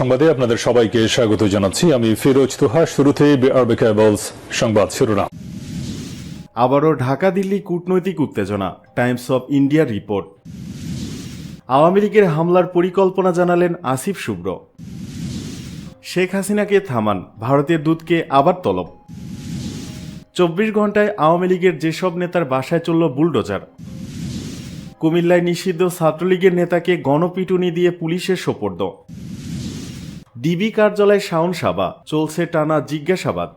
সংবাদে আপনাদের সবাইকে স্বাগত জানাচ্ছি। আমি ফিরোজ তুহা শুরুতে সংবাদ শিরোনাম। আবারও ঢাকা, দিল্লি কূটনৈতিক উত্তেজনা, টাইমস অব ইন্ডিয়ার রিপোর্ট। আওয়ামী লীগের হামলার পরিকল্পনা জানালেন আসিফ শুভ্র। শেখ হাসিনাকে থামান, ভারতের দূতকে আবার তলব। চব্বিশ ঘন্টায় আওয়ামী লীগের যেসব নেতার বাসায় চলল বুলডোজার, কুমিল্লায় নিষিদ্ধ ছাত্রলীগের নেতাকে গণপিটুনি দিয়ে পুলিশের সোপর্দ। ডিবি কার্যালয়ে শাওন সাবা, চলছে টানা জিজ্ঞাসাবাদ।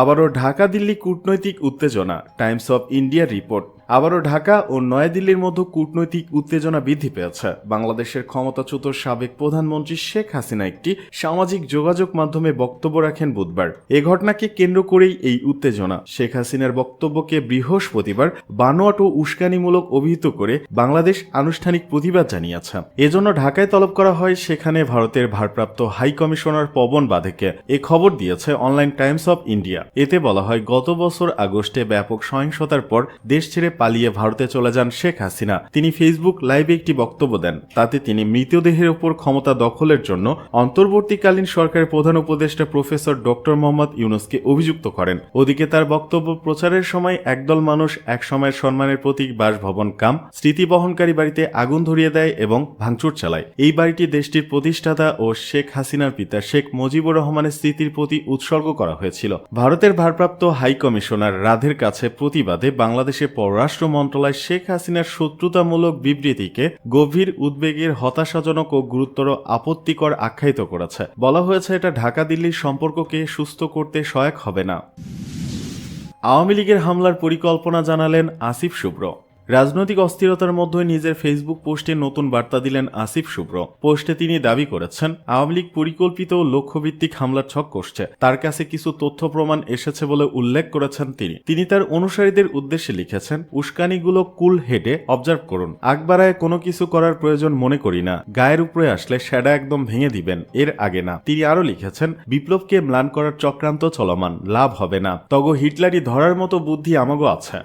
আবারও ঢাকা দিল্লি কূটনৈতিক উত্তেজনা, টাইমস অব ইন্ডিয়ার রিপোর্ট। আবারও ঢাকা ও নয়াদিল্লির মধ্যে কূটনৈতিক উত্তেজনা বৃদ্ধি পেয়েছে। বাংলাদেশের ক্ষমতাচ্যুত সাবেক প্রধানমন্ত্রী শেখ হাসিনা একটি সামাজিক যোগাযোগ মাধ্যমে বক্তব্য রাখেন বুধবার। এ ঘটনাকে কেন্দ্র করেই এই উত্তেজনা। শেখ হাসিনার বক্তব্যকে বৃহস্পতিবার বানোয়াট ও উস্কানিমূলক অভিহিত করে বাংলাদেশ আনুষ্ঠানিক প্রতিবাদ জানিয়েছে। এজন্য ঢাকায় তলব করা হয় সেখানে ভারতের ভারপ্রাপ্ত হাই কমিশনার পবন বাধেকে। এ খবর দিয়েছে অনলাইন টাইমস অফ ইন্ডিয়া। এতে বলা হয়, গত বছর আগস্টে ব্যাপক সহিংসতার পর দেশ ছেড়ে পালিয়ে ভারতে চলে যান শেখ হাসিনা। তিনি ফেসবুক লাইভে একটি বক্তব্য দেন। তাতে তিনি মৃতদেহের ওপর ক্ষমতা দখলের জন্য অন্তর্বর্তীকালীন সরকারের প্রধান উপদেষ্টা প্রফেসর ডক্টর মোহাম্মদ ইউনুসকে অভিযুক্ত করেন। ওদিকে তার বক্তব্য প্রচারের সময় একদল মানুষ এক সময়ের সম্মানের প্রতীক বাসভবন কাম, স্মৃতি বহনকারী বাড়িতে আগুন ধরিয়ে দেয় এবং ভাঙচুর চালায়। এই বাড়িটি দেশটির প্রতিষ্ঠাতা ও শেখ হাসিনার পিতা শেখ মুজিবুর রহমানের স্মৃতির প্রতি উৎসর্গ করা হয়েছিল। ভারতের ভারপ্রাপ্ত হাই কমিশনার রাধের কাছে প্রতিবাদে বাংলাদেশের পররাষ্ট্র মন্ত্রণালয় শেখ হাসিনার শত্রুতামূলক বিবৃতিকে গভীর উদ্বেগের, হতাশাজনক ও গুরুতর আপত্তিকর আখ্যায়িত করেছে। বলা হয়েছে, এটা ঢাকা দিল্লির সম্পর্ককে সুস্থ করতে সহায়ক হবে না। আওয়ামী লীগের হামলার পরিকল্পনা জানালেন আসিফ শুভ্র। রাজনৈতিক অস্থিরতার মধ্যে নিজের ফেসবুক পোস্টে নতুন বার্তা দিলেন আসিফ শুভ্র। পোস্টে তিনি দাবি করেছেন, আওয়ামী লীগ পরিকল্পিত ও লক্ষ্যভিত্তিক হামলার ছক করছে তার কাছে কিছু তথ্য প্রমাণ এসেছে বলে উল্লেখ করেছেন তিনি। তিনি তার অনুসারীদের উদ্দেশ্যে লিখেছেন, উস্কানিগুলো কুল হেডে অবজার্ভ করুন। আগবারায় কোনো কিছু করার প্রয়োজন মনে করি না। গায়ের উপরে আসলে সেটা একদম ভেঙে দিবেন, এর আগে না। তিনি আরও লিখেছেন, বিপ্লবকে ম্লান করার চক্রান্ত চলমান, লাভ হবে না। তগ হিটলারি ধরার মতো বুদ্ধি আমাগো আছে।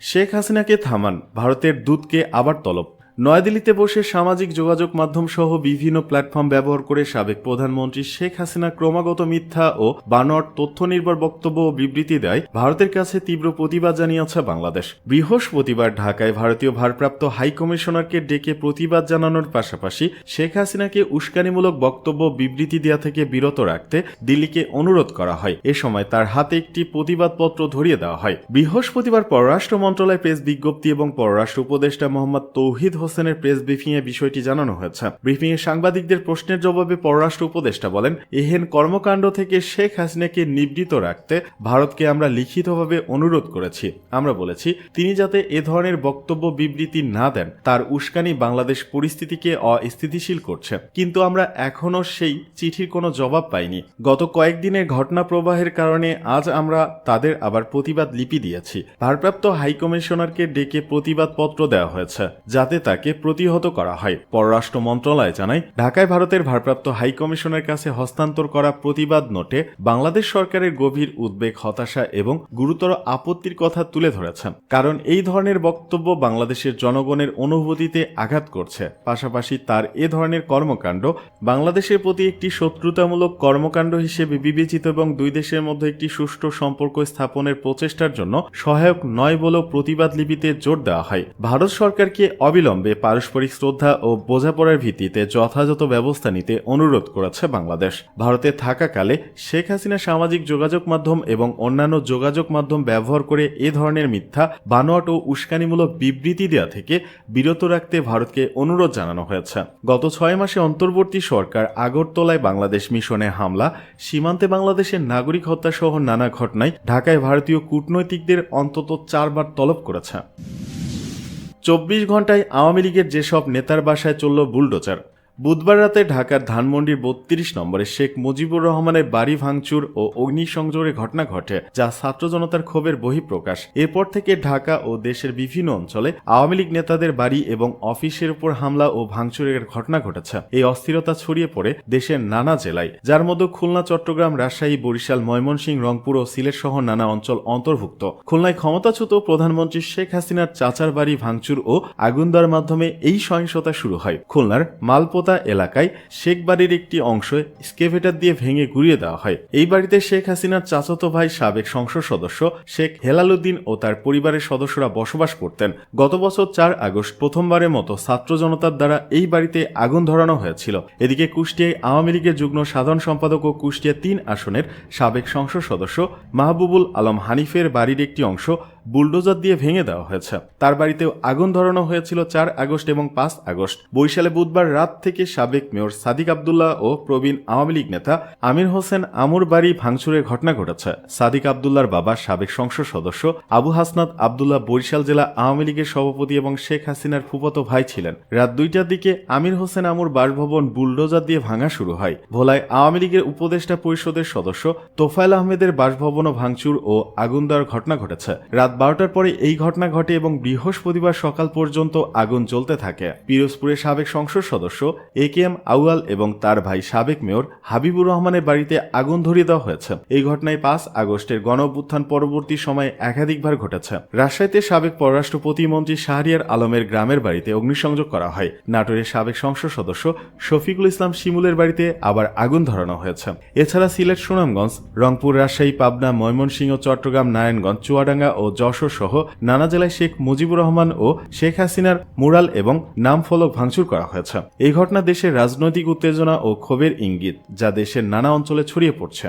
শেখ হাসিনাকে থামান ভারতের দূতকে আবার তলব। নয়াদিল্লিতে বসে সামাজিক যোগাযোগ মাধ্যম সহ বিভিন্ন প্ল্যাটফর্ম ব্যবহার করে সাবেক প্রধানমন্ত্রী শেখ হাসিনা ক্রমাগত মিথ্যা ও বানর তথ্য নির্ভর বক্তব্য ও বিবৃতি দেয় ভারতের কাছে তীব্র প্রতিবাদ জানিয়েছে বাংলাদেশ। বৃহস্পতিবার ঢাকায় ভারতীয় ভারপ্রাপ্ত হাইকমিশনারকে ডেকে প্রতিবাদ জানানোর পাশাপাশি শেখ হাসিনাকে উস্কানিমূলক বক্তব্য বিবৃতি দেওয়া থেকে বিরত রাখতে দিল্লিকে অনুরোধ করা হয়। এ সময় তার হাতে একটি প্রতিবাদপত্র ধরিয়ে দেওয়া হয়। বৃহস্পতিবার পররাষ্ট্র মন্ত্রণালয় প্রেস বিজ্ঞপ্তি এবং পররাষ্ট্র উপদেষ্টা মোহাম্মদ তৌহিদ হোসেনের প্রেস ব্রিফিং এ বিষয়টি জানানো হয়েছে। ব্রিফিং এ সাংবাদিকদের প্রশ্নের জবাবে পররাষ্ট্র উপদেষ্টা বলেন, এহেন কর্মকাণ্ড থেকে শেখ হাসিনাকে নিবৃত রাখতে ভারতকে আমরা লিখিতভাবে অনুরোধ করেছি। আমরা বলেছি, তিনি যাতে এ ধরনের বক্তব্য বিবৃতি না দেন, তার উস্কানি বাংলাদেশ পরিস্থিতিকে অস্থিতিশীল করছে। কিন্তু আমরা এখনও সেই চিঠির কোনো জবাব পাইনি। গত কয়েকদিনের ঘটনা প্রবাহের কারণে আজ আমরা তাদের আবার প্রতিবাদ লিপি দিয়েছি। ভারপ্রাপ্ত হাইকমিশনারকে ডেকে প্রতিবাদপত্র দেওয়া হয়েছে, যাতে তাকে প্রতিহত করা হয়। পররাষ্ট্র মন্ত্রণালয় জানায়, ঢাকায় ভারতের ভারপ্রাপ্ত হাইকমিশনের কাছে হস্তান্তর করা প্রতিবাদ নোটে বাংলাদেশ সরকারের গভীর উদ্বেগ, হতাশা এবং গুরুতর আপত্তির কথা তুলে ধরেছেন। কারণ এই ধরনের বক্তব্য বাংলাদেশের জনগণের অনুভূতিতে আঘাত করছে। পাশাপাশি তার এ ধরনের কর্মকাণ্ড বাংলাদেশের প্রতি একটি শত্রুতামূলক কর্মকাণ্ড হিসেবে বিবেচিত এবং দুই দেশের মধ্যে একটি সুষ্ঠু সম্পর্ক স্থাপনের প্রচেষ্টার জন্য সহায়ক নয় বলেও প্রতিবাদ লিপিতে জোর দেওয়া হয়। ভারত সরকারকে অবিলম্বে পারস্পরিক শ্রদ্ধা ও বোঝাপড়ার ভিত্তিতে যথাযথ ব্যবস্থা নিতে অনুরোধ করেছে বাংলাদেশ। ভারতে থাকাকালে শেখ হাসিনা সামাজিক যোগাযোগ মাধ্যম এবং অন্যান্য যোগাযোগ মাধ্যম ব্যবহার করে এ ধরনের মিথ্যা, বানোয়াট ও উস্কানিমূলক বিবৃতি দেওয়া থেকে বিরত রাখতে ভারতকে অনুরোধ জানানো হয়েছে। গত ছয় মাসে অন্তর্বর্তী সরকার আগরতলায় বাংলাদেশ মিশনে হামলা, সীমান্তে বাংলাদেশের নাগরিক হত্যা সহ নানা ঘটনায় ঢাকায় ভারতীয় কূটনৈতিকদের অন্তত চারবার তলব করেছে। চব্বিশ ঘন্টায় আওয়ামী লীগের যেসব নেতার বাসায় চলল বুলডোজার বুধবার রাতে ঢাকার ধানমন্ডির বত্রিশ নম্বরে শেখ মুজিবুর রহমানের বাড়ি ভাঙচুর ও অগ্নিসংযোগের ঘটনা ঘটে, যা ছাত্র জনতার ক্ষোভের বহিঃপ্রকাশ। এরপর থেকে ঢাকা ও দেশের বিভিন্ন অঞ্চলে আওয়ামী লীগ নেতাদের বাড়ি এবং অফিসের উপর হামলা ও ভাঙচুরের ঘটনা ঘটেছে। এই অস্থিরতা ছড়িয়ে পড়ে দেশের নানা জেলায়, যার মধ্যে খুলনা, চট্টগ্রাম, রাজশাহী, বরিশাল, ময়মনসিংহ, রংপুর ও সিলেট সহ নানা অঞ্চল অন্তর্ভুক্ত। খুলনায় ক্ষমতাচ্যুত প্রধানমন্ত্রী শেখ হাসিনার চাচার বাড়ি ভাঙচুর ও আগুন দেওয়ার মাধ্যমে এই সহিংসতা শুরু হয়। খুলনার মালপোতা জনতা এলাকায় শেখ বাড়ির একটি অংশ স্কেভেটার দিয়ে ভেঙে গুড়িয়ে দেওয়া হয়। এই বাড়িতে শেখ হাসিনার চাচাতো ভাই সাবেক সংসদ সদস্য শেখ হেলালুদ্দিন ও তার পরিবারের সদস্যরা বসবাস করতেন। গত বছর চার আগস্ট প্রথমবারের মতো ছাত্র জনতার দ্বারা এই বাড়িতে আগুন ধরানো হয়েছিল। এদিকে কুষ্টিয়ায় আওয়ামী লীগের যুগ্ম সাধারণ সম্পাদক ও কুষ্টিয়া তিন আসনের সাবেক সংসদ সদস্য মাহবুবুল আলম হানিফের বাড়ির একটি অংশ বুলডোজার দিয়ে ভেঙে দেওয়া হয়েছে। তার বাড়িতেও আগুন ধরানো হয়েছিল চার আগস্ট এবং পাঁচ আগস্ট। বরিশালে বুধবার রাত থেকে সাবেক মেয়র সাদিক আবদুল্লাহ ও প্রবীণ আওয়ামী লীগ নেতা আমির হোসেন আমুর বাড়ি ভাঙচুরের ঘটনা ঘটেছে। সাদিক আবদুল্লার বাবা সাবেক সংসদ সদস্য আবু হাসনাত আবদুল্লাহ বরিশাল জেলা আওয়ামী লীগের সভাপতি এবং শেখ হাসিনার ফুফতো ভাই ছিলেন। রাত দুইটার দিকে আমির হোসেন আমুর বাসভবন বুলডোজার দিয়ে ভাঙা শুরু হয়। ভোলায় আওয়ামী লীগের উপদেষ্টা পরিষদের সদস্য তোফায়েল আহমেদের বাসভবনও ভাঙচুর ও আগুন দেওয়ার ঘটনা ঘটেছে। রাত বারোটার পরে এই ঘটনা ঘটে এবং বৃহস্পতিবার সকাল পর্যন্ত আগুন চলতে থাকে। পিরোজপুরের সাবেক সংসদ সদস্য, এ কে এম আউয়াল এবং তার ভাই সাবেক মেয়র হাবিবুর রহমানের বাড়িতে আগুন ধরিয়ে দেওয়া হয়েছে। এই ঘটনায় পাঁচ আগস্টের গণ পরবর্তী সময়ে একাধিকবার ঘটেছে। রাজশাহীতে সাবেক পররাষ্ট্র প্রতিমন্ত্রী শাহরিয়ার আলমের গ্রামের বাড়িতে অগ্নিসংযোগ করা হয়। নাটোরের সাবেক সংসদ সদস্য শফিকুল ইসলাম শিমুলের বাড়িতে আবার আগুন ধরানো হয়েছে। এছাড়া সিলেট সুনামগঞ্জ, রংপুর, রাজশাহী, পাবনা, ময়মনসিংহ, চট্টগ্রাম, নারায়ণগঞ্জ, চুয়াডাঙ্গা ও যশোর সহ নানা জেলায় শেখ মুজিবুর রহমান ও শেখ হাসিনার মুরাল এবং নাম ফলক ভাঙচুর করা হয়েছে। এই ঘটনা দেশের রাজনৈতিক উত্তেজনা ও ক্ষোভের ইঙ্গিত, যা দেশের নানা অঞ্চলে ছড়িয়ে পড়ছে।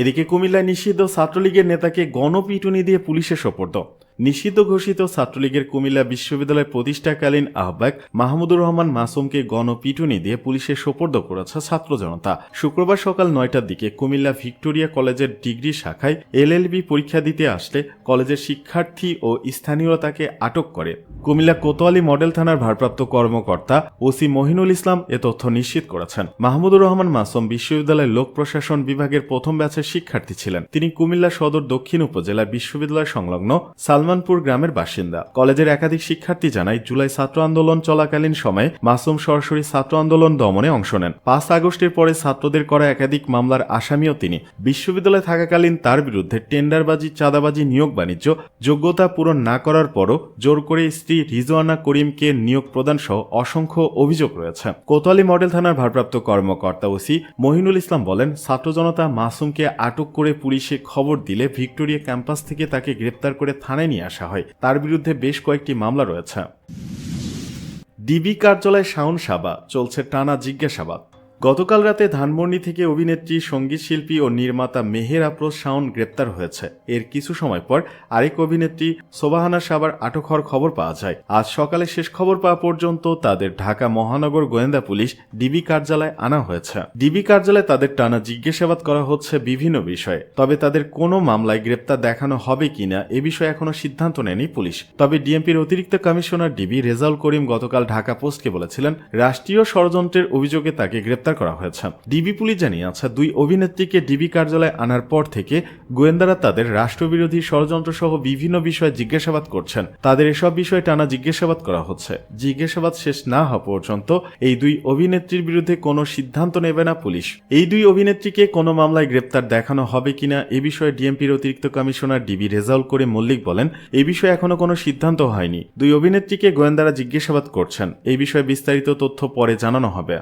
এদিকে কুমিল্লায় নিষিদ্ধ ছাত্রলীগের নেতাকে গণপিটুনি দিয়ে পুলিশে সোপর্দ। নিষিদ্ধ ঘোষিত ছাত্রলীগের কুমিল্লা বিশ্ববিদ্যালয় প্রতিষ্ঠাকালীন আহ্বায়ক মাহমুদুর রহমান মাসুমকে গণপিটুনি দিয়ে পুলিশে সোপর্দ করেছে ছাত্র জনতা। শুক্রবার সকাল নয়টার দিকে কুমিল্লা ভিক্টোরিয়া কলেজের ডিগ্রি শাখায় এলএলবি পরীক্ষা দিতে আসলে কলেজের শিক্ষার্থী ও স্থানীয়রা তাকে আটক করে। কুমিল্লা কোতোয়ালি মডেল থানার ভারপ্রাপ্ত কর্মকর্তা ওসি মহিনুল ইসলাম এ তথ্য নিশ্চিত করেছেন। মাহমুদুর রহমান মাসুম বিশ্ববিদ্যালয়ের লোক প্রশাসন বিভাগের প্রথম ব্যাচের শিক্ষার্থী ছিলেন। তিনি কুমিল্লা সদর দক্ষিণ উপজেলা বিশ্ববিদ্যালয় সংলগ্ন সালমানপুর গ্রামের বাসিন্দা। কলেজের একাধিক শিক্ষার্থী জানায়, জুলাই ছাত্র আন্দোলন চলাকালীন সময়ে মাসুম সরাসরি ছাত্র আন্দোলন দমনে অংশ নেন। পাঁচ আগস্টের পরে ছাত্রদের করা একাধিক মামলার আসামিও তিনি। বিশ্ববিদ্যালয়ে থাকাকালীন তার বিরুদ্ধে টেন্ডারবাজি, চাঁদাবাজি, নিয়োগ বাণিজ্য, যোগ্যতা পূরণ না করার পরও জোর করে স্ত্রী রিজওয়ানা করিমকে নিয়োগ প্রদান সহ অসংখ্য অভিযোগ রয়েছে। কোতোয়ালি মডেল থানার ভারপ্রাপ্ত কর্মকর্তা ওসি মহিনুল ইসলাম বলেন, ছাত্র জনতা মাসুমকে আটক করে পুলিশে খবর দিলে ভিক্টোরিয়া ক্যাম্পাস থেকে তাকে গ্রেপ্তার করে থানায় নিয়ে আসা হয়। তার বিরুদ্ধে বেশ কয়েকটি মামলা রয়েছে। ডিবি কার্যালয়ে শাওন সাবা, চলছে টানা জিজ্ঞাসাবাদ। গতকাল রাতে ধানমন্ডি থেকে অভিনেত্রী সংগীত শিল্পী ও নির্মাতা মেহের আফরোজ শাওন গ্রেপ্তার হয়েছে। এর কিছু সময় পর আরেক অভিনেত্রী সোবাহানা সাবার আটক হওয়ার খবর পাওয়া যায়। আজ সকালে শেষ খবর পাওয়া পর্যন্ত তাদের ঢাকা মহানগর গোয়েন্দা পুলিশ ডিবি কার্যালয়ে আনা হয়েছে। ডিবি কার্যালয়ে তাদের টানা জিজ্ঞাসাবাদ করা হচ্ছে বিভিন্ন বিষয়ে। তবে তাদের কোনো মামলায় গ্রেপ্তার দেখানো হবে কিনা এ বিষয়ে এখনও সিদ্ধান্ত নেয়নি পুলিশ। তবে ডিএমপির অতিরিক্ত কমিশনার ডিবি রেজাউল করিম গতকাল ঢাকা পোস্টকে বলেছিলেন, রাষ্ট্রীয় ষড়যন্ত্রের অভিযোগে তাকে গ্রেপ্তার করা হয়েছে। ডিবি পুলিশ জানিয়েছে, দুই অভিনেত্রীকে ডিবি কার্যালয়ে আনার পর থেকে গোয়েন্দারা তাদের রাষ্ট্রবিরোধী ষড়যন্ত্র সহ বিভিন্ন বিষয়ে জিজ্ঞাসাবাদ করছেন। তাদের এসব বিষয়ে টানা জিজ্ঞাসাবাদ করা হচ্ছে। জিজ্ঞাসাবাদ শেষ না হওয়া পর্যন্ত এই দুই অভিনেত্রীর বিরুদ্ধে কোনো সিদ্ধান্ত নেবে না পুলিশ। এই দুই অভিনেত্রীকে কোনো মামলায় গ্রেপ্তার দেখানো হবে কিনা এ বিষয়ে ডিএমপির অতিরিক্ত কমিশনার ডিবি রেজাউল করে মল্লিক বলেন, এ বিষয়ে এখনও কোনো সিদ্ধান্ত হয়নি। দুই অভিনেত্রীকে গোয়েন্দারা জিজ্ঞাসাবাদ করছেন। এই বিষয়ে বিস্তারিত তথ্য পরে জানানো হবে।